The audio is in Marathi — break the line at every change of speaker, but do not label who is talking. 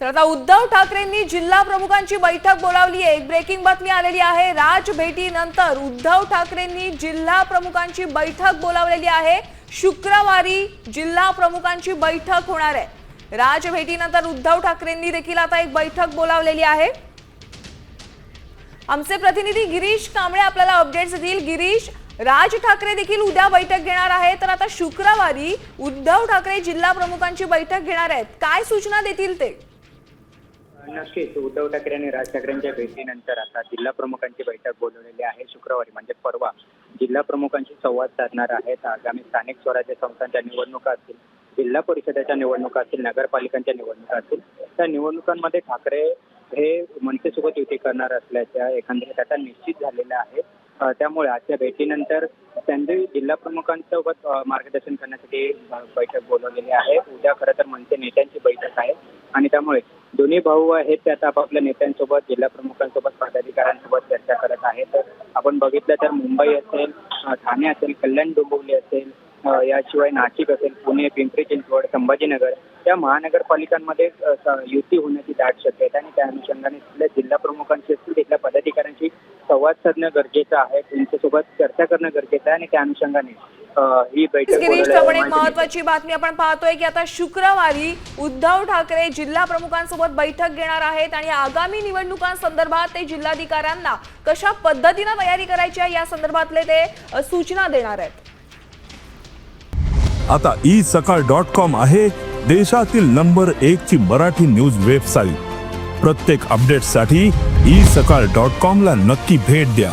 तर आता उद्धव ठाकरेंनी जिल्हा प्रमुखांची बैठक बोलावली आहे. एक ब्रेकिंग बातमी आलेली आहे. राज भेटीनंतर उद्धव ठाकरेंनी जिल्हा प्रमुखांची बैठक बोलावलेली आहे. शुक्रवारी जिल्हा प्रमुखांची बैठक होणार आहे. राज भेटीनंतर उद्धव ठाकरेंनी देखील आता एक बैठक बोलावलेली आहे. आमचे प्रतिनिधी गिरीश कांबळे आपल्याला अपडेट्स देतील. गिरीश राज ठाकरे देखील उद्या बैठक घेणार आहे तर आता शुक्रवारी उद्धव ठाकरे जिल्हा प्रमुखांची बैठक घेणार आहेत. काय सूचना देतील ते?
नक्कीच उद्धव ठाकरे आणि राज ठाकरेंच्या भेटीनंतर आता जिल्हा प्रमुखांची बैठक बोलवलेली आहे. शुक्रवारी म्हणजे परवा जिल्हा प्रमुखांशी संवाद साधणार आहेत. आगामी स्थानिक स्वराज्य संस्थांच्या निवडणुका असतील जिल्हा परिषदेच्या निवडणुका असतील नगरपालिकांच्या निवडणुका असतील त्या निवडणुकांमध्ये ठाकरे हे मनसेसोबत युती करणार असल्याच्या एकंदरीत आता निश्चित झालेला आहे. त्यामुळे आजच्या भेटीनंतर त्यांनी जिल्हा प्रमुखांसोबत मार्गदर्शन करण्यासाठी बैठक बोलवलेली आहे. उद्या खरं तर मनसे नेत्यांची बैठक आहे आणि त्यामुळे दोन्ही भाऊ आहेत ते आता आपापल्या नेत्यांसोबत जिल्हा प्रमुखांसोबत पदाधिकाऱ्यांसोबत चर्चा करत आहेत. तर आपण बघितलं तर मुंबई असेल ठाणे असेल कल्याण डोंबिवली असेल याशिवाय नाशिक असेल पुणे पिंपरी चिंचवड संभाजीनगर या महानगरपालिकांमध्ये युती होण्याची दाट शक्यता आहे. आणि त्या अनुषंगाने तिथल्या जिल्हा प्रमुखांशी असतील तिथल्या पदाधिकाऱ्यांशी संवाद साधणं गरजेचं आहे. त्यांच्यासोबत चर्चा करणं गरजेचं आहे. आणि त्या अनुषंगाने ही बैठक
गिरीश आपण एक. महत्वाची बातमी आपण पाहतोय की आता शुक्रवारी उद्धव ठाकरे जिल्हा प्रमुखांसोबत बैठक घेणार आहेत आणि आगामी निवडणुकांसंदर्भात ते जिल्हाधिकाऱ्यांना कशा पद्धतीनं तयारी करायची आहे या संदर्भातले ते सूचना देणार आहेत.
आता ई सकाळ डॉट कॉम आहे देशातील नंबर एक ची मराठी न्यूज वेबसाईट. प्रत्येक अपडेटसाठी ई सकाळ डॉट कॉम ला नक्की भेट द्या.